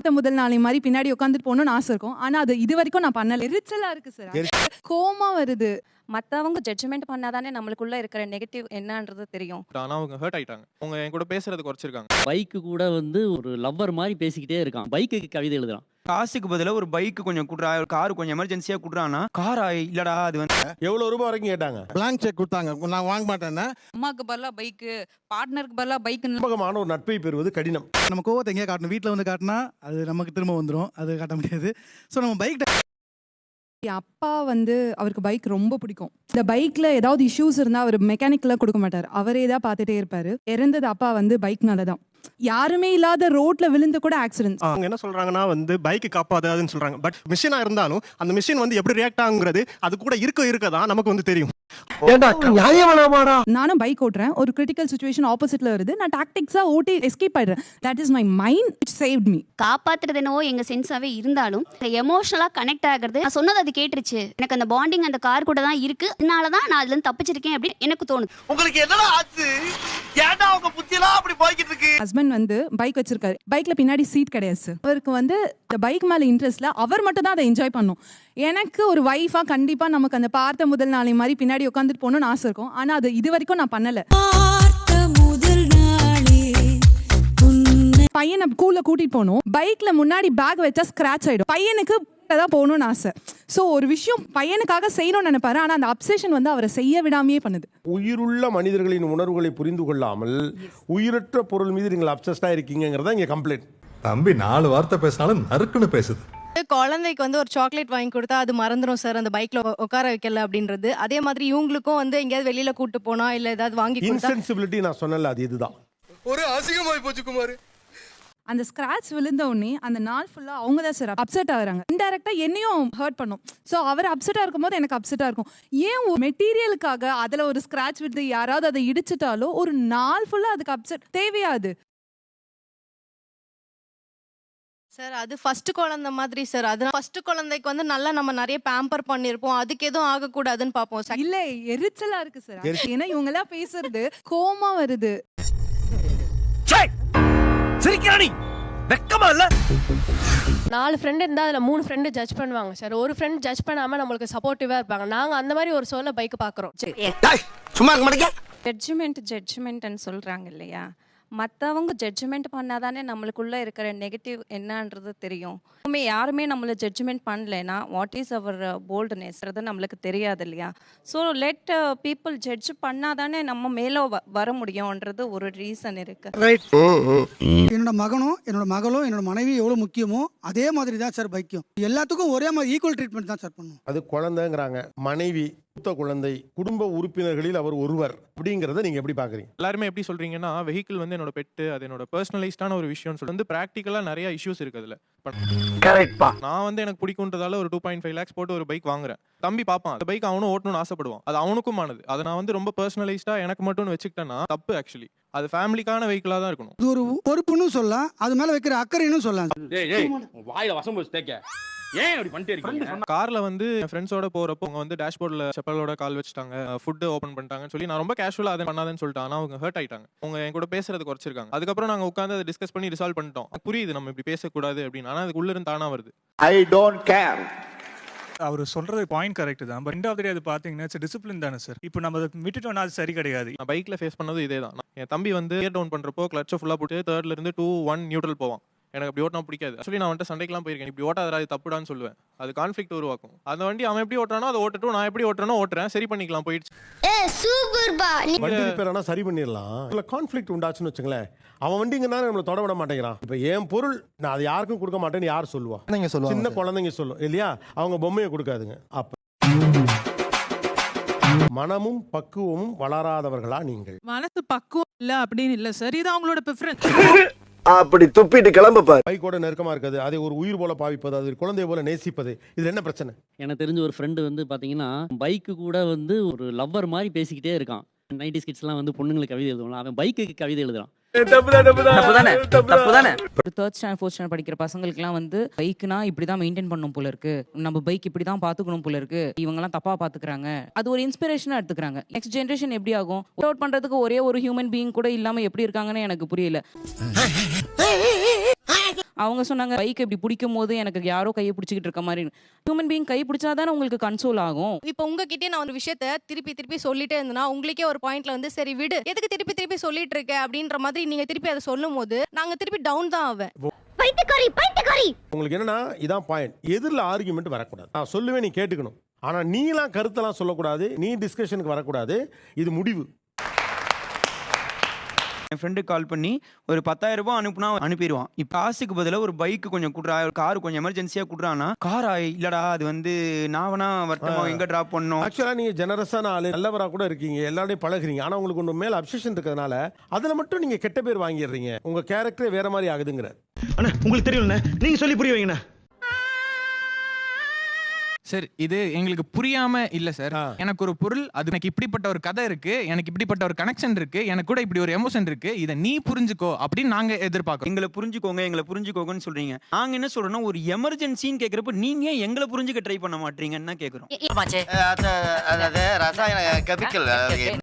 அடுத்த முதல் நாளை மாதிரி பின்னாடி உட்காந்துட்டு போகணும்னு ஆசை இருக்கும். ஆனா அது இது வரைக்கும் நான் பண்ணல. எரிச்சலா இருக்கு சார் கோமா வருது. மத்தவங்க ஜட்ஜ்மெண்ட் பண்ணாதானே நம்மளுக்குள்ள இருக்கிற நெகட்டிவ் என்னன்றது தெரியும். ஆனா அவங்க ஹர்ட் ஆயிட்டாங்க. அவங்க என் கூட பேசுறது குறைச்சிருக்காங்க. பைக்கு கூட வந்து ஒரு லவ்வர் மாதிரி பேசிக்கிட்டே இருக்கான். பைக்குக்கு கவிதை எழுதுறான். காசுக்கு பதிலா ஒரு பைக் கொஞ்சம் குடுறா ஒரு கார் கொஞ்சம் எமர்ஜென்சியா குடுறானா காரா இல்லடா அது வந்து எவ்வளவு ரூபாய் வரைக்கும் கேட்டாங்க? பிளாங்க் செக் கொடுத்தாங்க. நான் வாங்க மாட்டேன்னா. அம்மாக்கு பதிலாக பைக்கு பார்ட்னருக்கு பதிலாக பைக்குன்னு நம்பகமான ஒரு நட்பை பெறுவது கடினம். நம்ம கோவத்தை எங்கேயா காட்டணும். வீட்டில் வந்து காட்டினா அது நமக்கு திரும்ப வந்துடும் அது காட்ட முடியாது. ஸோ நம்ம பைக் என் அப்பா வந்து அவருக்கு பைக் ரொம்ப பிடிக்கும். இந்த பைக்ல ஏதாவது இஷ்யூஸ் இருந்தா அவர் மெக்கானிக்லாம் கொடுக்க மாட்டார். அவரே தான் பார்த்துட்டே இருப்பாரு. இறந்தது அப்பா வந்து பைக்னால தான் யாருமே இல்லாத ரோட்ல விழுந்து கூட ஆக்சிடென்ட் அவங்க என்ன சொல்றாங்கன்னா வந்து பைக்கு காப்பாதாதுன்னு சொல்றாங்க. பட் மிஷினா இருந்தாலும் அந்த மிஷின் வந்து எப்படி ரியாக்ட் ஆகுங்கிறது அது கூட இருக்க இருக்க தான் நமக்கு வந்து தெரியும். நானும் பைக் ஓட்டுறேன். ஒரு கிரிட்டிக்கல் சுச்சுவேஷன் ஆப்போசிட்ல வருது. நான் டாக்டிக்ஸா ஓட்டி escape ஆயிடுறேன். That is my mind saved me காப்பாத்துறது என்னவோ எங்க சென்ஸாவே இருந்தாலும் எமோஷனலா கனெக்ட் ஆகுறது நான் சொன்னது அது கேட்டுருச்சு. எனக்கு அந்த பாண்டிங் அந்த கார் கூட தான் இருக்கு. அதனாலதான் நான் அதுல இருந்து தப்பிச்சிருக்கேன் அப்படின்னு எனக்கு தோணுது. உங்களுக்கு என்னடா ஆச்சு? ஏன்டா உங்க புத்தியெல்லாம் அப்படி போய்கிட்டு இருக்கு? ஹஸ்பண்ட் வந்து பைக் வச்சிருக்காரு. பைக்ல பின்னாடி சீட் கிடையாது அவருக்கு வந்து இந்த பைக் மேல இன்ட்ரெஸ்ட்ல அவர் மட்டும் தான் அதை என்ஜாய் பண்ணும். எனக்கு ஒரு வைஃபா கண்டிப்பா நமக்கு அந்த பார்த்த முதல் நாளை மாதிரி பின்னாடி உட்காந்துட்டு போகணும்னு ஆசை இருக்கும். ஆனா அது இது வரைக்கும் நான் பண்ணல. பையனை கூல கூட்டிட்டு போகணும். பைக்ல முன்னாடி பேக் வச்சா ஸ்கிராச் ஆயிடும். பையனுக்கு தான் போகணும்னு ஆசை. ஸோ ஒரு விஷயம் பையனுக்காக செய்யணும்னு நினைப்பாரு. ஆனா அந்த அப்சேஷன் வந்து அவரை செய்ய விடாமையே பண்ணுது. உயிருள்ள மனிதர்களின் உணர்வுகளை புரிந்து கொள்ளாமல் உயிரற்ற பொருள் மீது நீங்கள் அப்சஸ்டா இருக்கீங்கிறதா இங்க கம்ப்ளைண்ட் தம்பி நாலு வார்த்தை பேசினாலும் நறுக்குன்னு பேசுது. குழந்தைக்கு வந்து ஒரு சாக்லேட் வாங்கி கொடுத்தா அது மறந்துடும் சார் அந்த பைக்ல உட்கார வைக்கல அப்படின்றது. அதே மாதிரி இவங்களுக்கும் வந்து எங்கேயாவது வெளியில கூட்டு போனா இல்ல ஏதாவது வாங்கி கொடுத்தா இன்சென்சிபிலிட்டி நான் சொன்னல அது இதுதான். ஒரு அசிங்கமாய் போச்சு குமார். அந்த ஸ்கிராச் விழுந்த உடனே அந்த நாள் ஃபுல்லா அவங்க தான் சார் அப்செட் ஆகுறாங்க. இன்டெரக்டா என்னையும் ஹர்ட் பண்ணும். ஸோ அவர் அப்செட்டா இருக்கும்போது எனக்கு அப்செட்டா இருக்கும். ஏன் ஒரு மெட்டீரியலுக்காக அதுல ஒரு ஸ்கிராச் விழுந்து யாராவது அதை இடிச்சிட்டாலோ ஒரு நாள் ஃபுல்லா அதுக்கு அப்செட் தேவையாது. சார் அது ஃபர்ஸ்ட் குழந்தை மாதிரி சார் அது ஃபர்ஸ்ட் குழந்தைக்கு வந்து நல்லா நம்ம நிறைய பேம்பர் பண்ணிருப்போம். அதுக்கு எதுவும் ஆகக்கூடாதுன்னு பார்ப்போம் Second- இல்ல எரிச்சலா இருக்கு சார் ஏன்னா இவங்க எல்லாம் பேசுறது கோமா வருது. சிரிக்கிறானி வெக்கமா இல்ல? நாலு ஃப்ரெண்டு இருந்தால் அதில் மூணு ஃப்ரெண்டு ஜட்ஜ் பண்ணுவாங்க சார் ஒரு ஃப்ரெண்ட் ஜட்ஜ் பண்ணாமல் நம்மளுக்கு சப்போர்ட்டிவாக இருப்பாங்க. நாங்கள் அந்த மாதிரி ஒரு சோல பைக் பார்க்குறோம் சும்மா இருக்க மாட்டேங்க. ஜட்ஜ்மெண்ட் ஜட்ஜ்மெண்ட்னு சொல்கிறாங்க இல்லையா? மற்றவங்க ஜட்ஜ்மெண்ட் பண்ணாதானே நம்மளுக்குள்ள இருக்கிற நெகட்டிவ் என்னன்றது தெரியும். எப்பவுமே யாருமே நம்மளை ஜட்ஜ்மெண்ட் பண்ணலைன்னா வாட் இஸ் அவர் போல்டுனஸ்ன்றது நம்மளுக்கு தெரியாது இல்லையா? ஸோ லெட் பீப்புள் ஜட்ஜ் பண்ணாதானே நம்ம மேலே வர முடியும்ன்றது ஒரு ரீசன் இருக்கு. ரைட் என்னோட மகனும் என்னோட மகளும் என்னோட மனைவி எவ்வளவு முக்கியமோ அதே மாதிரி தான் சார் பைக்கும். எல்லாத்துக்கும் ஒரே மாதிரி ஈக்குவல் ட்ரீட்மெண்ட் தான் சார் பண்ணும். அது குழந்தைங்கிறாங்க. மனைவி மூத்த குழந்தை குடும்ப உறுப்பினர்களில் அவர் ஒருவர் அப்படிங்கறத நீங்க எப்படி பாக்குறீங்க? எல்லாருமே எப்படி சொல்றீங்கன்னா வெஹிக்கிள் வந்து என்னோட பெட்டு அது என்னோட பர்சனலைஸ்டான ஒரு விஷயம் சொல்லி வந்து ப்ராக்டிக்கலா நிறைய இஷ்யூஸ் இருக்கு அதுல. நான் வந்து எனக்கு பிடிக்குன்றதால ஒரு டூ பாயிண்ட் ஃபைவ் லேக்ஸ் போட்டு ஒரு பைக் வாங்குறேன். தம்பி பார்ப்பான் அந்த பைக் அவனும் ஓட்டணும்னு ஆசைப்படுவான். அது அவனுக்கும் ஆனது அதை நான் வந்து ரொம்ப பர்சனலைஸ்டா எனக்கு மட்டும்னு வச்சுக்கிட்டேன்னா தப்பு ஆக்சுவலி அது ஃபேமிலிக்கான வெஹிக்கிளா தான் இருக்கணும். இது ஒரு பொறுப்புன்னு சொல்லலாம். அது மேல வைக்கிற அக்கறைன்னு சொல்லலாம். வாயில வசம் போச்சு தேக்க. ஏன் அப்படி பண்ணிட்டே இருக்கீங்க? கார்ல வந்து ஃப்ரெண்ட்ஸோட போறப்போ அவங்க வந்து டேஷ்போர்ட்ல செப்பலோட கால் வச்சுட்டாங்க ஃபுட் ஓபன் பண்ணிட்டாங்கன்னு சொல்லி நான் ரொம்ப கேஷுவலா அதை பண்ணாதேன்னு சொல்லிட்டேன். ஆனா அவங்க ஹர்ட் ஆயிட்டாங்க. அவங்க என் கூட பேசுறது குறைச்சிருக்காங்க. அதுக்கப்புறம் நாங்க உட்காந்து அதை டிஸ்கஸ் பண்ணி ரிசால்வ் பண்ணிட்டோம். புரியுது நம்ம இப்படி பேசக்கூடாது அப்படின்னு. ஆனா அதுக்கு உள்ள இருந்து தானா வருது. ஐ டோன்ட் கேர் அவர் சொல்றது பாயிண்ட் கரெக்ட் தான். பட் ரெண்ட் ஆஃப் அது பாத்தீங்கன்னா டிசிப்ளின் தானே சார் இப்போ நம்ம அதை விட்டுட்டோம்னா அது சரி கிடையாது. நான் பைக்ல ஃபேஸ் பண்ணது இதே தான் என் தம்பி வந்து கியர் டவுன் பண்றப்போ கிளச்சை ஃபுல்லா போட்டு தேர்ட்ல இருந்து டூ ஒன் நியூட்ரல் போவான். எனக்கு அப்படி ஓட்டினா பிடிக்காது. ஆக்சுவலி நான் வந்துட்டு சண்டைக்கெல்லாம் போயிருக்கேன். இப்படி ஓட்டாதடா அது தப்புடான்னு சொல்லுவேன். அது கான்ஃபிளிக் உருவாக்கும். அந்த வண்டி அவன் எப்படி ஓட்டுறானோ அதை ஓட்டட்டும் நான் எப்படி ஓட்டுறனோ ஓட்டுறேன். சரி பண்ணிக்கலாம் போயிடுச்சு. வண்டி ரிப்பேர் ஆனா சரி பண்ணிடலாம். இல்ல கான்ஃபிளிக் உண்டாச்சுன்னு வச்சுங்களேன் அவன் வண்டிங்கன்னா நம்மள தொட விட மாட்டேங்கிறான். இப்ப என் பொருள் நான் அதை யாருக்கும் கொடுக்க மாட்டேன்னு யார் சொல்லுவா? சின்ன குழந்தைங்க சொல்லும் இல்லையா? அவங்க பொம்மையை கொடுக்காதுங்க. அப்ப மனமும் பக்குவமும் வளராதவர்களா நீங்கள்? மனசு பக்குவம் இல்ல அப்படின்னு இல்ல சார். இது அவங்களோட அப்படி துப்பிட்டு கிளம்ப பாரு. பைக்கோட நெருக்கமா இருக்காது. அதை ஒரு உயிர் போல பாவிப்பது அது குழந்தை போல நேசிப்பது. இதுல என்ன பிரச்சனை? எனக்கு தெரிஞ்ச ஒரு ஃப்ரெண்டு வந்து பாத்தீங்கன்னா பைக்கு கூட வந்து ஒரு லவ்வர் மாதிரி பேசிக்கிட்டே இருக்கான். நைன்டி ஸ்கிட்ஸ்லாம் வந்து பொண்ணுங்களுக்கு கவிதை எழுதுவாங்க அவன் பைக்குக்கு கவிதை எழுதுறான். தேர்ட் ஸ்டாண்டர்ட் ஃபோர்த் ஸ்டாண்டர்ட் படிக்கிற பசங்களுக்குலாம் வந்து பைக்னா இப்படி தான் மெயின்டைன் பண்ணணும் போல இருக்கு. நம்ம பைக் இப்படி தான் பார்த்துக்கணும் போல இருக்கு. இவங்கெல்லாம் தப்பா பார்த்துக்கிறாங்க அது ஒரு இன்ஸ்பிரேஷனா எடுத்துக்கிறாங்க. நெக்ஸ்ட் ஜென்ரேஷன் எப்படி ஆகும்? அவுட் பண்றதுக்கு ஒரே ஒரு ஹியூமன் பீயிங் கூட இல்லாம எப்படி இருக்காங்கன்னு எனக்கு புரியல. அவங்க சொன்னாங்க பைக் இப்படி பிடிக்கும் போது எனக்கு யாரோ கையை பிடிச்சிக்கிட்டு இருக்க மாதிரி ஹியூமன் பீயிங் கை பிடிச்சாதானே உங்களுக்கு கன்சோல் ஆகும். இப்போ உங்ககிட்டயே நான் ஒரு விஷயத்த திருப்பி திருப்பி சொல்லிட்டே இருந்தேன்னா உங்களுக்கே ஒரு பாயிண்ட்ல வந்து சரி விடு எதுக்கு திருப்பி திருப்பி சொல்லிட்டு இருக்க? அப்படின்ற மாதிரி நீங்க திருப்பி அதை சொல்லும் போது நாங்க திருப்பி டவுன் தான் ஆவேன் பைத்தியக்காரி பைத்தியக்காரி உங்களுக்கு என்னன்னா இதான் பாயிண்ட் எதிரில் ஆர்குமெண்ட் வரக்கூடாது. நான் சொல்லுவேன் நீ கேட்டுக்கணும். ஆனா நீலாம் கருத்தெல்லாம் சொல்லக்கூடாது. நீ டிஸ்கஷனுக்கு வரக்கூடாது. இது முடிவு. என் ஃப்ரெண்டுக்கு கால் பண்ணி ஒரு பத்தாயிரம் ரூபாய் அனுப்புனா அனுப்பிடுவான். இப்போ காசுக்கு பதிலாக ஒரு பைக்கு கொஞ்சம் குடுறா ஒரு கார் கொஞ்சம் எமர்ஜென்சியாக குடுறான்னா காரா இல்லடா அது வந்து நான் வேணா வரட்டுமா எங்க டிராப் பண்ணணும்? ஆக்சுவலா நீங்க ஜெனரஸான ஆளு நல்லவரா கூட இருக்கீங்க எல்லாரையும் பழகுறீங்க. ஆனா உங்களுக்கு ஒன்று மேல அப்சஷன் இருக்கிறதுனால அதுல மட்டும் நீங்க கெட்ட பேர் வாங்கிடுறீங்க. உங்க கேரக்டரே வேற மாதிரி ஆகுதுங்கிற. அண்ணா உங்களுக்கு தெரியும்ண்ணே நீங்க சொல்லி புரிய வைங்கண்ணா. சார் இது எங்களுக்கு புரியாம இல்ல சார். எனக்கு ஒரு பொருள் அது எனக்கு இப்படிப்பட்ட ஒரு கதை இருக்கு எனக்கு இப்படிப்பட்ட ஒரு கனெக்ஷன் இருக்கு எனக்கு கூட இப்படி ஒரு எமோஷன் இருக்கு இதை நீ புரிஞ்சுக்கோ அப்படின்னு நாங்க எதிர்பார்க்கறோம். எங்களை புரிஞ்சுக்கோங்க எங்களை புரிஞ்சுக்கோங்கன்னு சொல்றீங்க. நாங்க என்ன சொல்றோம்னா ஒரு எமர்ஜென்சின்னு கேக்குறப்ப நீங்க ஏன் எங்களை புரிஞ்சுக்க ட்ரை பண்ண மாட்டீங்கன்னு தான் கேக்குறோம்.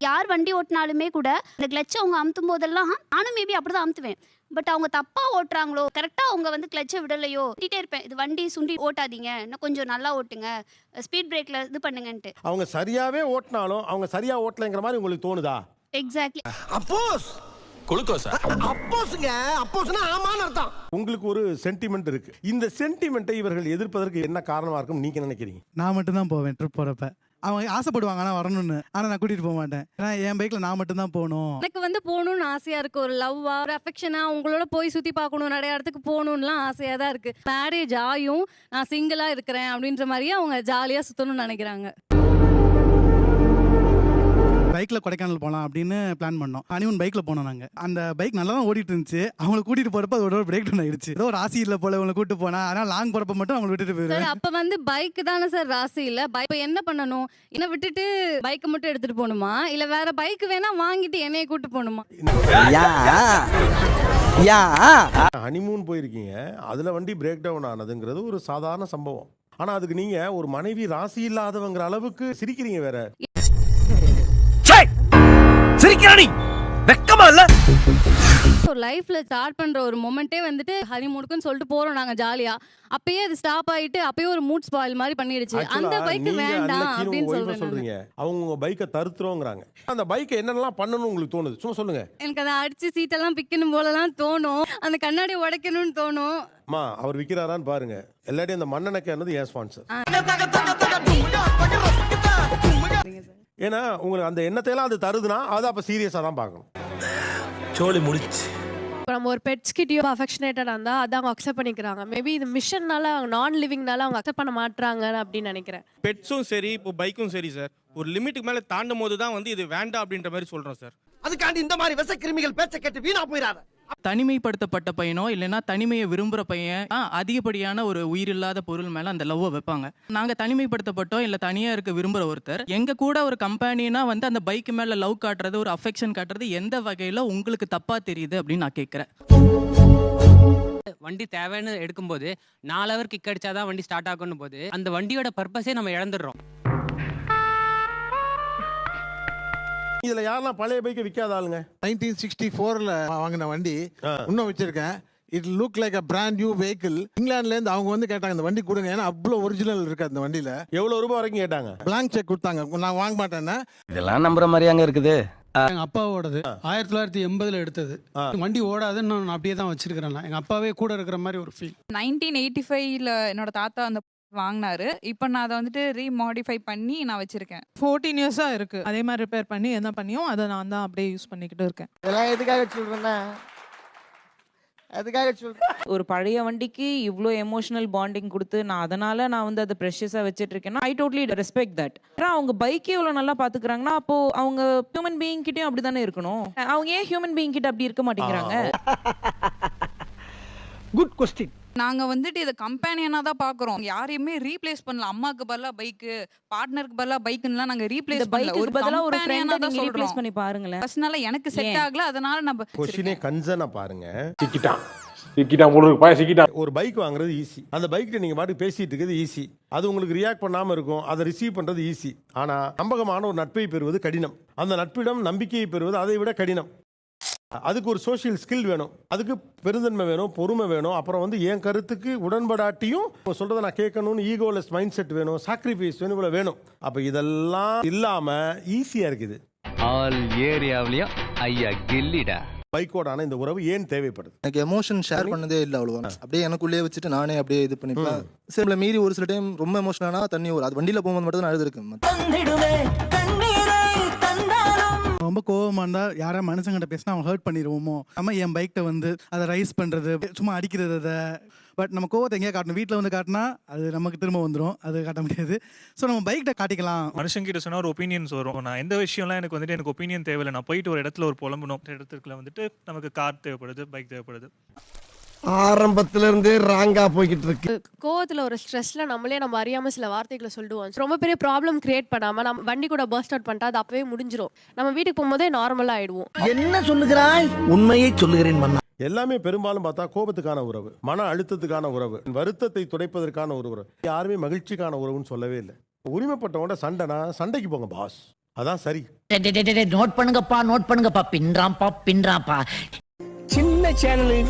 யார் வண்டி ஓட்டினாலுமே கூட இந்த கிளச்சை அவங்க அமுத்தும் போதெல்லாம் நானும் மேபி அப்படிதான் அமுத்துவேன். பட் அவங்க தப்பா ஓட்டுறாங்களோ கரெக்டா அவங்க வந்து கிளச்சை விடலையோ திட்டே இருப்பேன். இது வண்டி சுண்டி ஓட்டாதீங்க. இன்னும் கொஞ்சம் நல்லா ஓட்டுங்க. ஸ்பீட் பிரேக்ல இது பண்ணுங்கன்ட்டு. அவங்க சரியாவே ஓட்டினாலும் அவங்க சரியா ஓட்டலைங்கிற மாதிரி உங்களுக்கு தோணுதா? எக்ஸாக்ட்லி அப்போஸ்! குளுக்கோஸா? அப்போஸ்ங்க. அப்போஸ்னா ஆமான்னு அர்த்தம். உங்களுக்கு ஒரு சென்டிமெண்ட் இருக்கு. இந்த சென்டிமெண்ட்டை இவர்கள் எதிர்ப்பதற்கு என்ன காரணமா இருக்கும்? நீங்க நினைக்கிறீங்க? நான் மட்டும் தான் போவேன் ட்ரிப் போறப்ப. அவங்க ஆசைப்படுவாங்க ஆனால் வரணும்னு. ஆனால் நான் கூட்டிட்டு போக மாட்டேன். ஏன்னா என் பைக்ல நான் மட்டும்தான் போகணும். எனக்கு வந்து போகணும்னு ஆசையா இருக்கு. ஒரு லவ்வா ஒரு அஃபெக்ஷனா உங்களோட போய் சுத்தி பார்க்கணும் நிறைய இடத்துக்கு போகணும்லாம் ஆசையா தான் இருக்கு. மேரேஜ் ஆயும் நான் சிங்கிளா இருக்கிறேன் அப்படின்ற மாதிரியே அவங்க ஜாலியா சுத்தணும்னு நினைக்கிறாங்க. பைக்ல கொடைக்கானல் போகலாம் அப்படின்னு பிளான் பண்ணோம். ஹனிமூன் பைக்ல போனோம் நாங்க. அந்த பைக் நல்லா தான் ஓடிட்டு இருந்துச்சு அவங்கள கூட்டிட்டு போறப்ப அதோட பிரேக் டவுன் ஆயிடுச்சு. ஏதோ ஒரு ராசி இல்ல போல இவங்களை கூட்டு போனா. ஆனால் லாங் போறப்ப மட்டும் அவங்களை விட்டுட்டு சார் போயிருவேன் அப்ப வந்து பைக் தானே சார் ராசி இல்ல? பைக் என்ன பண்ணணும்? என்ன விட்டுட்டு பைக்கை மட்டும் எடுத்துட்டு போகணுமா? இல்ல வேற பைக் வேணா வாங்கிட்டு என்னைய கூட்டு போகணுமா? ஹனிமூன் போயிருக்கீங்க. அதுல வண்டி பிரேக் டவுன் ஆனதுங்கிறது ஒரு சாதாரண சம்பவம். ஆனா அதுக்கு நீங்க ஒரு மனைவி ராசி இல்லாதவங்கிற அளவுக்கு சிரிக்கிறீங்க வேற. சிரிக்கிறானி வெக்கமா இல்ல? ஒரு லைஃப்ல ஸ்டார்ட் பண்ற ஒரு மொமெண்ட்டே வந்துட்டு ஹனிமூனுக்குன்னு சொல்லிட்டு போறோம் நாங்க ஜாலியா அப்பயே அது ஸ்டாப் ஆயிட்டு அப்பயே ஒரு மூட் ஸ்பாயில் மாதிரி பண்ணிடுச்சு. அந்த பைக் வேண்டாம் அப்படின்னு சொல்றேன். சொல்றீங்க. அவங்க உங்க பைக்கை தருத்துறோங்கிறாங்க அந்த பைக்கை என்னென்னலாம் பண்ணணும்னு உங்களுக்கு தோணுது? சும்மா சொல்லுங்க. எனக்கு அதை அடிச்சு சீட்டெல்லாம் பிக்கணும் போலலாம் தோணும். அந்த கண்ணாடி உடைக்கணும்னு தோணும். அம்மா அவர் விற்கிறாரான்னு பாருங்க. எல்லாத்தையும் அந்த மண்ணெண்ணக்கானது ஏன் ஸ்பான்சர் ஏன்னா உங்களுக்கு அந்த எண்ணத்தையெல்லாம் அது தருதுன்னா அதை அப்ப சீரியஸா தான் பார்க்கணும். சோலி முடிச்சு. இப்போ நம்ம ஒரு பெட்ஸ் கிட்டயோ அஃபெக்ஷனேட்டடாக இருந்தால் அதை அவங்க அக்செப்ட் பண்ணிக்கிறாங்க. மேபி இது மிஷன்னால அவங்க நான் லிவிங்னால அவங்க அக்செப்ட் பண்ண மாட்றாங்க அப்படின்னு நினைக்கிறேன். பெட்ஸும் சரி இப்போ பைக்கும் சரி சார் ஒரு லிமிட்டுக்கு மேலே தாண்டும் போது தான் வந்து இது வேண்டாம் அப்படின்ற மாதிரி சொல்கிறோம் சார் அதுக்காண்டி இந்த மாதிரி விச கிருமிகள் பேச்ச கேட்டு வீணா போயிடாத தனிமைப்படுத்தப்பட்ட பையனோ இல்லைன்னா தனிமையை விரும்புகிற பையன் அதிகப்படியான ஒரு உயிரில்லாத பொருள் மேலே அந்த லவ்வை வைப்பாங்க. நாங்கள் தனிமைப்படுத்தப்பட்டோம் இல்லை தனியாக இருக்க விரும்புகிற ஒருத்தர். எங்கள் கூட ஒரு கம்பெனினா வந்து அந்த பைக் மேலே லவ் காட்டுறது ஒரு அஃபெக்ஷன் காட்டுறது எந்த வகையில் உங்களுக்கு தப்பாக தெரியுது அப்படின்னு நான் கேட்குறேன் வண்டி தேவைன்னு எடுக்கும்போது நாலு ஹவர் கிக் அடிச்சாதான் வண்டி ஸ்டார்ட் ஆகும்னு போது அந்த வண்டியோட பர்பஸே நம்ம இழந்துடுறோம். இதுல யாரெல்லாம் பழைய பைக்கை விற்காத ஆளுங்க? நைன்டீன் சிக்ஸ்டி ஃபோரில் வாங்கின வண்டி இன்னும் வச்சிருக்கேன். It look like a brand new vehicle இங்கிலாந்துலேருந்து அவங்க வந்து கேட்டாங்க இந்த வண்டி கொடுங்க. ஏன்னா அவ்வளோ ஒரிஜினல் இருக்கு அந்த வண்டியில். எவ்வளோ ரூபாய் வரைக்கும் கேட்டாங்க? பிளாங்க் செக் கொடுத்தாங்க. நான் வாங்க மாட்டேன்னா? இதெல்லாம் நம்புற மாதிரி அங்க இருக்குது. எங்க அப்பாவோடது. ஆயிரத்தி தொள்ளாயிரத்தி எண்பதுல எடுத்தது. வண்டி ஓடாதுன்னு நான் அப்படியே தான் வச்சிருக்கிறேன். எங்க அப்பாவே கூட இருக்கிற மாதிரி ஒரு ஃபீல் நைன்டீன் எயிட்டி ஃபைவ்ல என்னோட தாத்தா அந்த வாங்கினாரு. இப்போ நான் அதை வந்துட்டு ரீமாடிஃபை பண்ணி நான் வச்சிருக்கேன். ஃபோர்டீன் இயர்ஸாக இருக்குது அதே மாதிரி ரிப்பேர் பண்ணி என்ன பண்ணியும் அதை நான் தான் அப்படியே யூஸ் பண்ணிக்கிட்டு இருக்கேன். இதெல்லாம் எதுக்காக சொல்றேன்னா அதுக்காக சொல்றேன். ஒரு பழைய வண்டிக்கு இவ்வளோ எமோஷனல் பாண்டிங் கொடுத்து நான் அதனால நான் வந்து அதை ப்ரெஷஸாக வச்சுட்டு இருக்கேன்னா ஐ டோட்லி ரெஸ்பெக்ட் தட் ஏன்னா அவங்க பைக்கே இவ்வளோ நல்லா பார்த்துக்கிறாங்கன்னா அப்போ அவங்க ஹியூமன் பீயிங் கிட்டயும் அப்படி தானே இருக்கணும்? அவங்க ஏன் ஹியூமன் பீயிங் கிட்ட அப்படி இருக்க மாட்டேங்கிறாங்க? குட் கொஸ்டின் நாங்க வந்துட்டு இதை கம்பேனியனா தான் பாக்குறோம். யாரையுமே ரீப்ளேஸ் பண்ணல. அம்மாக்கு பதிலா பைக்கு பார்ட்னருக்கு பதிலா பைக்குலாம் நாங்க இந்த ரீப்ளேஸ் பண்ணல. ஒரு பதிலா ஒரு ஃப்ரெண்டை தான் நீங்க சொல்றோம். ரீப்ளேஸ் பண்ணி பாருங்களேன். பர்சனலா எனக்கு செட்? ஆகல. அதனால நம்ம கொஸ்டினே கன்சர்னா பாருங்க. சிக்கிட்டான். சிக்கிட்டான் உங்களுக்கு பையன் சிக்கிட்டான். ஒரு பைக் வாங்குறது ஈஸி அந்த பைக்கில் நீங்க பாட்டு பேசிட்டு இருக்கிறது ஈஸி அது உங்களுக்கு ரியாக்ட் பண்ணாம இருக்கும். அதை ரிசீவ் பண்றது ஈஸி ஆனா நம்பகமான ஒரு நட்பை பெறுவது கடினம். அந்த நட்பிடம் நம்பிக்கையை பெறுவது அதை விட கடினம். அதுக்கு ஒரு சோஷியல் ஸ்கில் வேணும். அதுக்கு பெருந்தன்மை வேணும் பொறுமை வேணும். அப்புறம் வந்து என் கருத்துக்கு உடன்படாட்டியும் அவங்க சொல்றதை நான் கேட்கணும்னு ஈகோலெஸ் மைண்ட் செட் வேணும் சாக்ரிஃபைஸ் வேணும் இவ்வளவு வேணும். அப்ப இதெல்லாம் இல்லாம ஈஸியா இருக்குது. ஆல் ஏரியாவிலயும் ஐயா கில்லிடா. பைக்கோட ஆன இந்த உறவு ஏன் தேவைப்படுது? எனக்கு எமோஷன் ஷேர் பண்ணதே இல்லை அவ்வளோ அப்படியே எனக்குள்ளேயே வச்சுட்டு நானே அப்படியே இது பண்ணிப்பேன். சில மீறி ஒரு சில டைம் ரொம்ப எமோஷனானா தண்ணி வரும் அது வண்டியில் போகும்போது மட்டும் தான் அழுதுருக்கேன் ரொம்ப கோவமாக இருந்தா யாரா மனுஷங்கிட்ட பேசினா அவங்க ஹர்ட் பண்ணிடுவோமோ நம்ம என் பைக்கிட்ட வந்து அதை ரைஸ் பண்றது சும்மா அடிக்கிறது அதை. பட் நம்ம கோவத்தை எங்கேயா காட்டணும். வீட்டில் வந்து காட்டினா அது நமக்கு திரும்ப வந்துடும் அது காட்ட முடியாது. ஸோ நம்ம பைக்கிட்ட காட்டிக்கலாம். மனுஷங்கிட்ட சொன்னா ஒரு ஒப்பீனியன்ஸ் வரும். நான் எந்த விஷயம்லாம் எனக்கு வந்துட்டு எனக்கு ஒப்பீனியன் தேவையில்லை. நான் போயிட்டு ஒரு இடத்துல ஒரு புலம்பணும். இடத்துக்குள்ள வந்துட்டு நமக்கு கார் தேவைப்படுது பைக் தேவைப்படுது. ஆரம்பத்துல இருந்தே ராங்கா போய்கிட்டு இருக்கு கோவத்துல ஒரு ஸ்ட்ரெஸ்ல நம்மளே நம்ம அறியாம சில வார்த்தைகளை சொல்லிடுவோம் ரொம்ப பெரிய ப்ராப்ளம் கிரியேட் பண்ணாம நம்ம வண்டி கூட பர்ஸ்ட் அவுட் பண்ணிட்டா அது அப்பவே முடிஞ்சிரும். நம்ம வீட்டுக்கு போகும்போதே நார்மலா ஆயிடுவோம். என்ன சொல்லுகிறாய்? உண்மையை சொல்லுகிறேன் மன்னா. எல்லாமே பெரும்பாலும் பார்த்தா கோபத்துக்கான உறவு மன அழுத்தத்துக்கான உறவு வருத்தத்தை துடைப்பதற்கான ஒரு உறவு. யாருமே மகிழ்ச்சிக்கான உறவுன்னு சொல்லவே இல்லை. உரிமைப்பட்டவங்க சண்டைனா சண்டைக்கு போங்க பாஸ் அதான் சரி. நோட் பண்ணுங்கப்பா நோட் பண்ணுங்கப்பா. பின்றாம்பா பின்றாம்பா சின்ன சேனல்